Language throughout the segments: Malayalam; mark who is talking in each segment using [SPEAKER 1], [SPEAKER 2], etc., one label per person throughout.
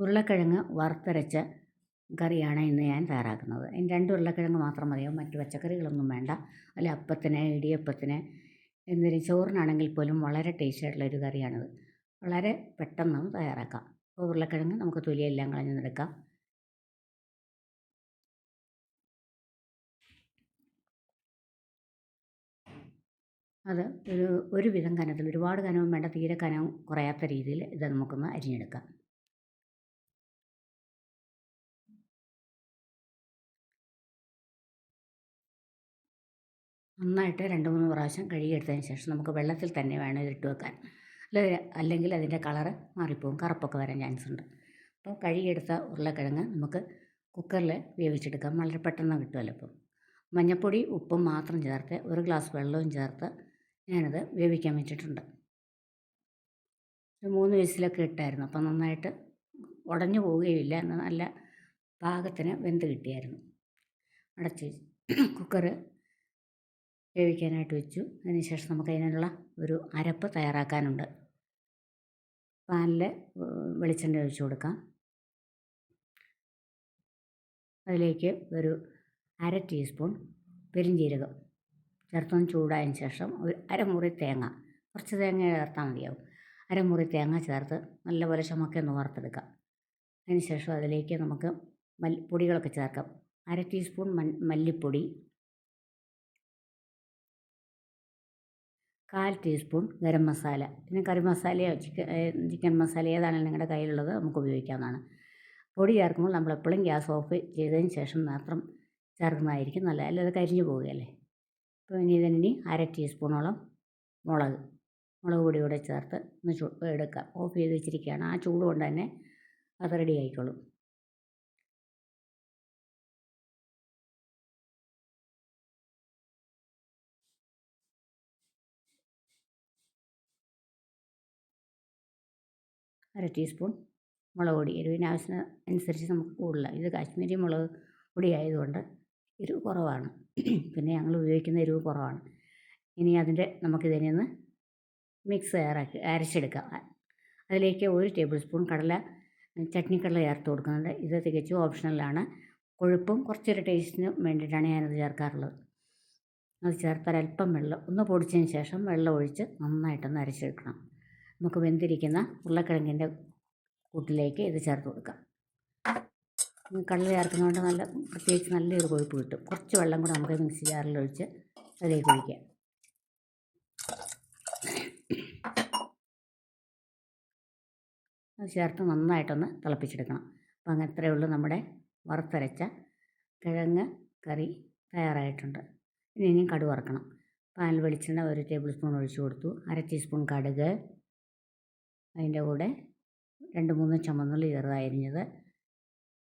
[SPEAKER 1] ഉരുളക്കിഴങ്ങ് വറുത്തരച്ച കറിയാണ് ഇന്ന് ഞാൻ തയ്യാറാക്കുന്നത്. അതിന് രണ്ട് ഉരുളക്കിഴങ്ങ് മാത്രം മതിയാവും മറ്റ് പച്ചക്കറികളൊന്നും വേണ്ട. അല്ല അപ്പത്തിന് ഇടിയപ്പത്തിന് എന്തിന് ചോറിനാണെങ്കിൽ പോലും വളരെ ടേസ്റ്റി ആയിട്ടുള്ള ഒരു കറിയാണിത്. വളരെ പെട്ടെന്ന് തയ്യാറാക്കാം. അപ്പോൾ ഉരുളക്കിഴങ്ങ് നമുക്ക് തൊലിയെല്ലാം കളഞ്ഞെടുക്കാം. അത് ഒരു ഒരുവിധം കനത്തിൽ ഒരുപാട് കനവും വേണ്ട തീരെ കനവും കുറയാത്ത രീതിയിൽ ഇത് നമുക്കൊന്ന് അരിഞ്ഞെടുക്കാം. നന്നായിട്ട് രണ്ട് മൂന്ന് പ്രാവശ്യം കഴുകിയെടുത്തതിന് ശേഷം നമുക്ക് വെള്ളത്തിൽ തന്നെ വേണം ഇതിട്ട് വെക്കാൻ. അല്ല? അല്ലെങ്കിൽ അതിന്റെ കളറ് മാറിപ്പോവും. കറുപ്പൊക്കെ വരാൻ ചാൻസ് ഉണ്ട്. അപ്പോൾ കഴുകിയെടുത്ത ഉരുളക്കിഴങ്ങ് നമുക്ക് കുക്കറിൽ വേവിച്ചെടുക്കാം. വളരെ പെട്ടെന്ന് കിട്ടുമല്ലോ ഇപ്പം. മഞ്ഞൾപ്പൊടി ഉപ്പും മാത്രം ചേർത്ത് ഒരു ഗ്ലാസ് വെള്ളവും ചേർത്ത് ഞാനത് വേവിക്കാൻ വെച്ചിട്ടുണ്ട്. മൂന്ന് വയസ്സിലൊക്കെ ഇട്ടായിരുന്നു. അപ്പം നന്നായിട്ട് ഉടഞ്ഞു പോവുകയില്ല എന്നാൽ നല്ല പാകത്തിന് വെന്ത് കിട്ടിയായിരുന്നു. അടച്ച് കുക്കറ് വേവിക്കാനായിട്ട് വെച്ചു. അതിനുശേഷം നമുക്ക് അതിനുള്ള ഒരു അരപ്പ് തയ്യാറാക്കാനുണ്ട്. പാനിൽ വെളിച്ചെണ്ണ ഒഴിച്ചു കൊടുക്കാം. അതിലേക്ക് ഒരു അര ടീസ്പൂൺ പെരിഞ്ജീരകം ചേർത്തൊന്ന് ചൂടായതിന് ശേഷം ഒരു അരമുറി തേങ്ങ. കുറച്ച് തേങ്ങ ചേർത്താൽ മതിയാവും. അരമുറി തേങ്ങ ചേർത്ത് നല്ലപോലെ ചുമക്കൊന്ന് വറുത്തെടുക്കാം. അതിനുശേഷം അതിലേക്ക് നമുക്ക് മല്ലി പൊടികളൊക്കെ ചേർക്കാം. അര ടീസ്പൂൺ മല്ലിപ്പൊടി കാൽ ടീസ്പൂൺ ഗരം മസാല. പിന്നെ കറി മസാലയോ ചിക്കൻ ചിക്കൻ മസാല ഏതാണെങ്കിലും നിങ്ങളുടെ കയ്യിലുള്ളത് നമുക്ക് ഉപയോഗിക്കാവുന്നതാണ്. പൊടി ചേർക്കുമ്പോൾ നമ്മൾ എപ്പോഴും ഗ്യാസ് ഓഫ് ചെയ്തതിന് ശേഷം മാത്രം ചേർക്കുന്നതായിരിക്കും നല്ലത്. അല്ലാതെ കരിഞ്ഞു പോവുകയല്ലേ? അപ്പോൾ ഇനി ഇതിനി അര ടീസ്പൂണോളം മുളക്. മുളക് പൊടി കൂടെ ചേർത്ത് ഒന്ന് ചൂ എടുക്കുക ഓഫ് ചെയ്ത് വെച്ചിരിക്കുകയാണ്. ആ ചൂട് കൊണ്ട് തന്നെ അത് റെഡി ആയിക്കോളും. അര ടീസ്പൂൺ മുളക് പൊടി. എരിവിന് ആവശ്യത്തിന് അനുസരിച്ച് നമുക്ക് കൂടുതലാണ് ഇത് കാശ്മീരി മുളക് പൊടി ആയതുകൊണ്ട് എരിവ് കുറവാണ്. പിന്നെ ഞങ്ങൾ ഉപയോഗിക്കുന്ന എരിവ് കുറവാണ്. ഇനി അതിന്റെ നമുക്കിതിനെ ഒന്ന് മിക്സ് തയ്യാറാക്കി അരച്ചെടുക്കാം. അതിലേക്ക് ഒരു ടേബിൾ സ്പൂൺ കടല ചട്നിക്കടല ചേർത്ത് കൊടുക്കുന്നുണ്ട്. ഇത് തികച്ചും ഓപ്ഷണലാണ് കൊഴുപ്പും കുറച്ചൊരു ടേസ്റ്റിന് വേണ്ടിയിട്ടാണ് ഞാനത് ചേർക്കാറുള്ളത്. അത് ചേർത്താൽ അല്പം വെള്ളം ഒന്ന് പൊടിച്ചതിന് ശേഷം വെള്ളം ഒഴിച്ച് നന്നായിട്ടൊന്ന് അരച്ചെടുക്കണം. നമുക്ക് വെന്തിരിക്കുന്ന ഉരുളക്കിഴങ്ങിന്റെ കൂട്ടിലേക്ക് ഇത് ചേർത്ത് കൊടുക്കാം. കള്ളി ചേർക്കുന്നതുകൊണ്ട് നല്ല പ്രത്യേകിച്ച് നല്ലൊരു കൊഴുപ്പ് കിട്ടും. കുറച്ച് വെള്ളം കൂടെ നമുക്ക് മിക്സി ജാറിൽ ഒഴിച്ച് അതിലേക്ക് ഒഴിക്കാം. അത് ചേർത്ത് നന്നായിട്ടൊന്ന് തിളപ്പിച്ചെടുക്കണം. അപ്പോൾ അങ്ങനെ ഇത്രയേ ഉള്ളൂ നമ്മുടെ വറുത്തരച്ച കിഴങ്ങ് കറി തയ്യാറായിട്ടുണ്ട്. ഇനി ഇനിയും കടുക് വറക്കണം. പാൽ വെളിച്ചെണ്ണ ഒരു ടേബിൾ സ്പൂൺ ഒഴിച്ചു കൊടുത്തു. അര ടീസ്പൂൺ കടുക്. അതിന്റെ കൂടെ രണ്ട് മൂന്ന് ചുമന്നുള്ളി ചെറുതായി അരിഞ്ഞത്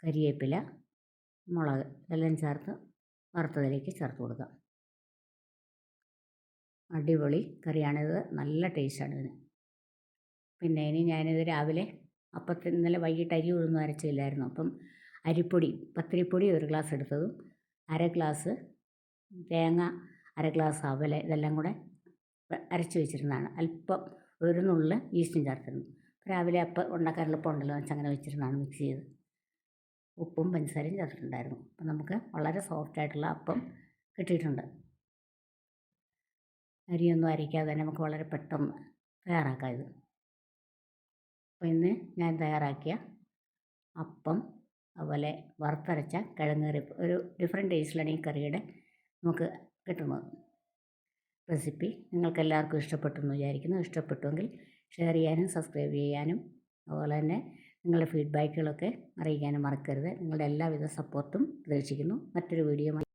[SPEAKER 1] കരിവേപ്പില മുളക് ഇതെല്ലാം ചേർത്ത് വറുത്തതിലേക്ക് ചേർത്ത് കൊടുക്കുക. അടിപൊളി കറിയാണിത്. നല്ല ടേസ്റ്റാണ് ഇതിന് പിന്നെ ഇനി ഞാനിത് രാവിലെ അപ്പത്തെ ഇന്നലെ വൈകിട്ട് അരി ഉഴുന്ന് അരച്ചില്ലായിരുന്നു. അപ്പം അരിപ്പൊടി പത്തിരിപ്പൊടി ഒരു ഗ്ലാസ് എടുത്തതും അര ഗ്ലാസ് തേങ്ങ അര ഗ്ലാസ് അവൽ ഇതെല്ലാം കൂടെ അരച്ച് വെച്ചിരുന്നതാണ്. അല്പം ഒരു നുള്ളിൽ ഈസ്റ്റും ചേർത്തിരുന്നു രാവിലെ അപ്പം ഉണ്ടാക്കാൻ എളുപ്പമുണ്ടല്ലോ അങ്ങനെ വെച്ചിരുന്നതാണ് മിക്സ് ചെയ്ത്. ഉപ്പും പഞ്ചസാരയും ചേർത്തിട്ടുണ്ടായിരുന്നു. അപ്പം നമുക്ക് വളരെ സോഫ്റ്റ് ആയിട്ടുള്ള അപ്പം കിട്ടിയിട്ടുണ്ട്. അരിയൊന്നും അരയ്ക്കാതെ തന്നെ നമുക്ക് വളരെ പെട്ടെന്ന് തയ്യാറാക്കാം ഇത്. അപ്പോൾ ഇന്ന് ഞാൻ തയ്യാറാക്കിയ അപ്പം അതുപോലെ വറുത്തരച്ച കിഴങ്ങ് കറി ഒരു ഡിഫറെന്റ് ടേസ്റ്റിലാണ് ഈ കറിയുടെ നമുക്ക് കിട്ടുന്നത്. റെസിപ്പി നിങ്ങൾക്ക് എല്ലാവർക്കും ഇഷ്ടപ്പെട്ടു എന്ന് വിചാരിക്കുന്നു. ഇഷ്ടപ്പെട്ടുവെങ്കിൽ ഷെയർ ചെയ്യാനും സബ്സ്ക്രൈബ് ചെയ്യാനും അതുപോലെ തന്നെ നിങ്ങളുടെ ഫീഡ്ബാക്കുകളൊക്കെ അറിയിക്കാനും മറക്കരുത്. നിങ്ങളുടെ എല്ലാവിധ സപ്പോർട്ടും പ്രതീക്ഷിക്കുന്നു. മറ്റൊരു വീഡിയോ